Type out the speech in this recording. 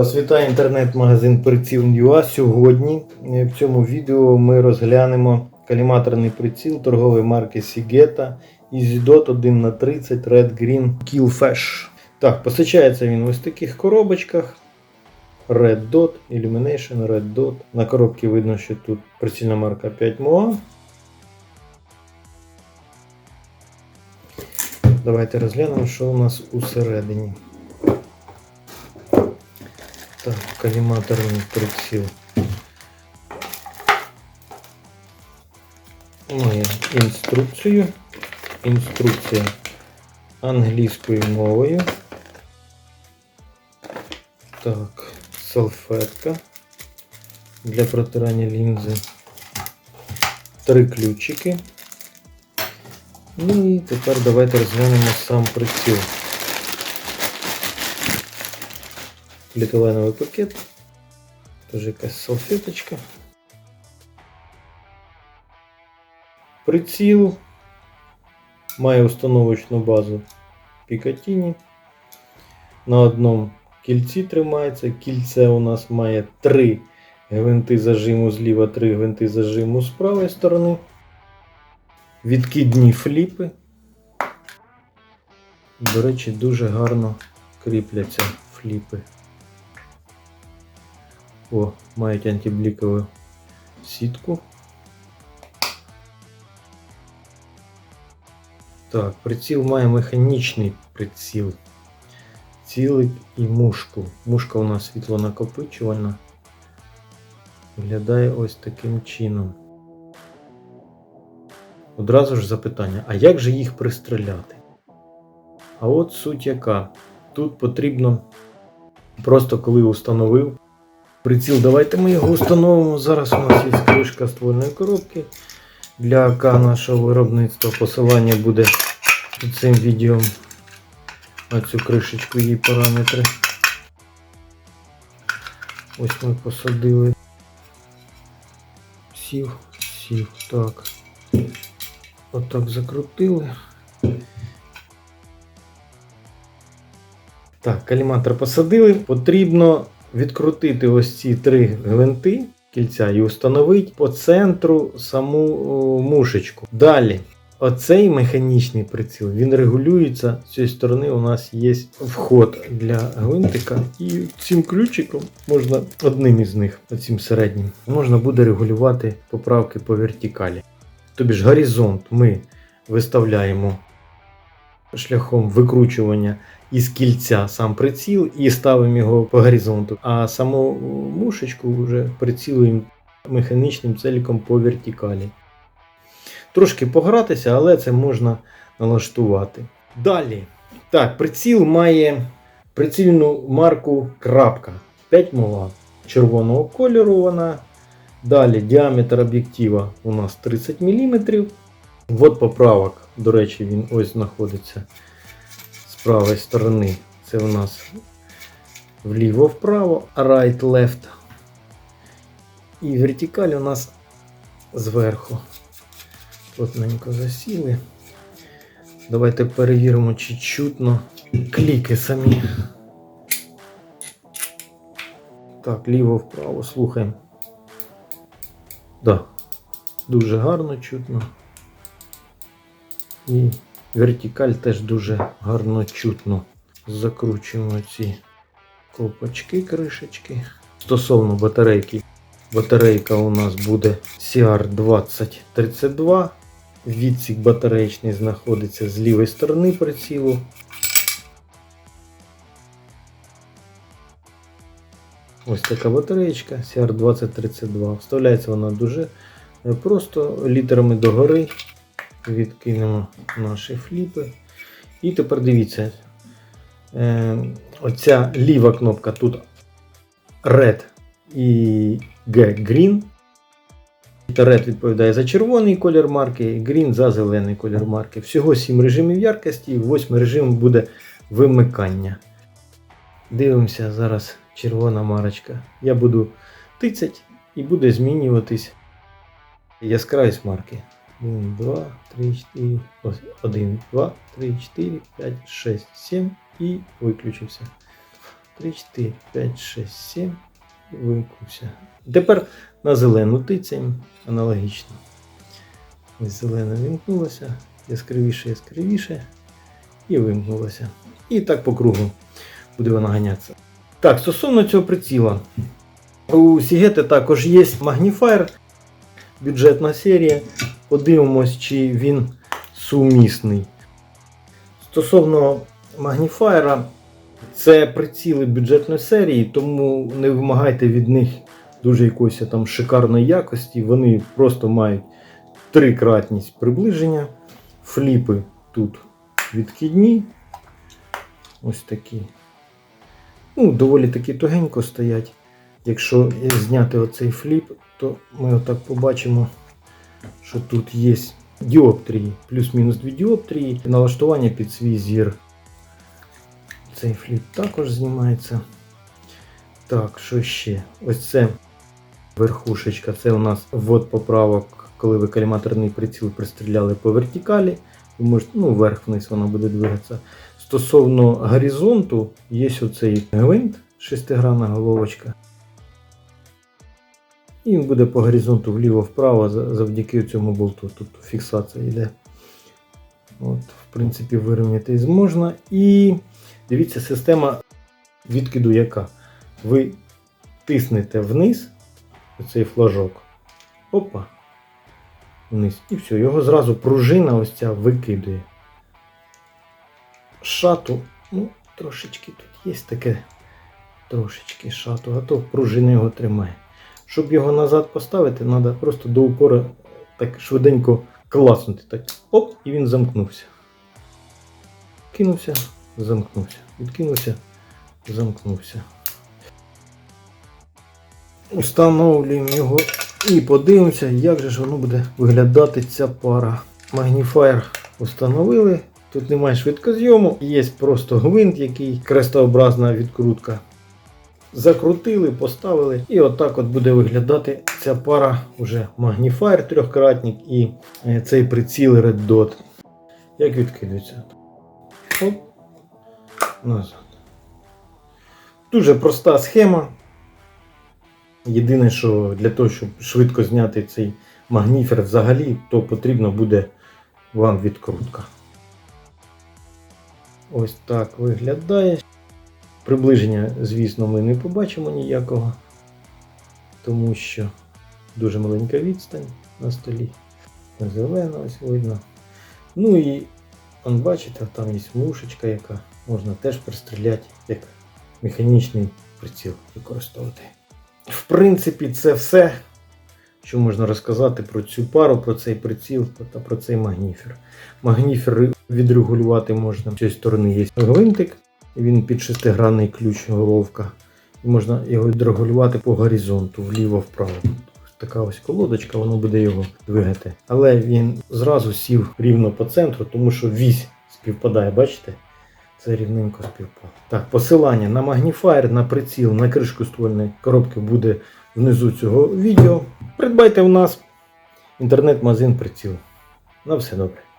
Вас вітає інтернет-магазин приціл Ньюа. Сьогодні е, в цьому відео ми розглянемо каліматорний приціл торгової марки Sigeta EasyDot 1 на 30 Red Green Kill Flash. Так, постачається він в ось таких коробочках. Red Dot, Illumination, Red Dot. На коробці видно, що тут прицільна марка 5 MOA. Давайте розглянемо, що у нас усередині. Так, коліматорний приціл. Має інструкцію. Інструкція англійською мовою. Так, салфетка для протирання лінзи. Три ключики. Ну і тепер давайте розглянемо сам приціл. Поліетиленовий пакет. Теж якась салфеточка. Приціл має установочну базу Picatinny. На одному кільці тримається. Кільце у нас має три гвинти зажиму зліва, три гвинти зажиму з правої сторони. Відкидні фліпи. До речі, дуже гарно кріпляться фліпи. О, мають антиблікову сітку. Так, приціл має механічний приціл. Цілик і мушку. Мушка у нас світлонакопичувальна. Виглядає ось таким чином. Одразу ж запитання, а як же їх пристріляти? А от суть яка. Тут потрібно просто коли установив приціл, давайте ми його установимо. Зараз у нас є кришка ствольної коробки для АК нашого виробництва. Посилання буде під цим відео на цю кришечку її параметри. Ось ми посадили. Сів, сів, так. Отак закрутили. Так, каліматор посадили. Потрібно відкрутити ось ці три гвинти кільця і встановити по центру саму мушечку. Далі, оцей механічний приціл він регулюється. З цієї сторони у нас є вход для гвинтика, і цим ключиком можна одним із них, оцим середнім, можна буде регулювати поправки по вертикалі. Тобі ж горизонт ми виставляємо шляхом викручування із кільця сам приціл і ставимо його по горизонту, а саму мушечку вже прицілуємо механічним целиком по вертикалі. Трошки погратися, але це можна налаштувати. Далі. Так, приціл має прицільну марку крапка 5 мова червоного кольору вона. Далі діаметр об'єктива у нас 30 мм. Вот поправок, до речі, він ось знаходиться з правої сторони. Це у нас вліво-вправо, right-left. І вертикаль у нас зверху. Плотненько засіли. Давайте перевіримо, чи чутно кліки самі. Так, ліво-вправо, слухаємо. Да, дуже гарно чутно. І вертикаль теж дуже гарно чутно. Закручуємо ці колпачки, кришечки. Стосовно батарейки. Батарейка у нас буде CR2032. Відсік батареєчний знаходиться з лівої сторони прицілу. Ось така батареєчка CR2032. Вставляється вона дуже е, просто літерами догори. Відкинемо наші фліпи. І тепер дивіться. Е, оця ліва кнопка тут Red і G Green. Red відповідає за червоний колір марки, Green за зелений колір марки. Всього 7 режимів яркості, і 8 режим буде вимикання. Дивимося зараз червона марочка. Я буду тицять і буде змінюватись яскравість марки. 1, 2, 3, 4, ось 1, 2, 3, 4, 5, 6, 7 і виключився. 3, 4, 5, 6, 7. І вимкнувся. Тепер на зелену тицяємо аналогічно. Ось зелена вимкнулася, яскравіше, яскравіше. І вимкнулася. І так по кругу буде вона ганятися. Так, стосовно цього приціла. У Сігети також є магніфайр, бюджетна серія. Подивимось, чи він сумісний. Стосовно магніфайра, це приціли бюджетної серії, тому не вимагайте від них дуже якоїсь там шикарної якості. Вони просто мають трикратність приближення. Фліпи тут відхідні. Ось такі. Ну, доволі таки тугенько стоять. Якщо зняти оцей фліп, то ми отак побачимо, що тут є діоптрії, плюс-мінус дві діоптрії, налаштування під свій зір. Цей фліп також знімається. Так, що ще? Ось це верхушечка. Це у нас ввод поправок, коли ви каліматорний приціл пристріляли по вертикалі. Ви можете, ну, вверх-вниз вона буде двигатися. Стосовно горизонту, є оцей гвинт, шестигранна головочка. І він буде по горизонту вліво-вправо завдяки цьому болту. Тут фіксація йде. От, в принципі, вирівняти можна. І дивіться, система відкиду яка. Ви тиснете вниз оцей флажок. Опа. Вниз. І все, його зразу пружина ось ця викидує. Шату, ну, трошечки тут є таке трошечки шату, а то пружина його тримає. Щоб його назад поставити, треба просто до упора так швиденько класнути. Так. Оп, і він замкнувся. Кинувся, замкнувся. Відкинувся, замкнувся. Установлюємо його і подивимося, як же ж воно буде виглядати ця пара. Магніфаєр установили. Тут немає швидкозйому, є просто гвинт, який крестообразна відкрутка. Закрутили, поставили, і отак от буде виглядати ця пара уже магніфаєр трьохкратник і е, цей приціл Red Dot. Як відкидується. Оп. Назад. Дуже проста схема. Єдине, що для того, щоб швидко зняти цей магніфер взагалі, то потрібно буде вам відкрутка. Ось так виглядає. Приближення, звісно, ми не побачимо ніякого, тому що дуже маленька відстань на столі. Зелена ось видно. Ну і он, бачите, там є мушечка, яка можна теж пристріляти, як механічний приціл використовувати. В принципі, це все, що можна розказати про цю пару, про цей приціл та про цей магніфер. Магніфер відрегулювати можна. З цієї сторони є гвинтик, він під шестигранний ключ головка. І можна його відрегулювати по горизонту, вліво-вправо. Така ось колодочка, воно буде його двигати. Але він зразу сів рівно по центру, тому що вісь співпадає, бачите? Це рівненько співпало. Так, посилання на магніфаєр, на приціл, на кришку ствольної коробки буде внизу цього відео. Придбайте в нас інтернет-магазин приціл. На все добре.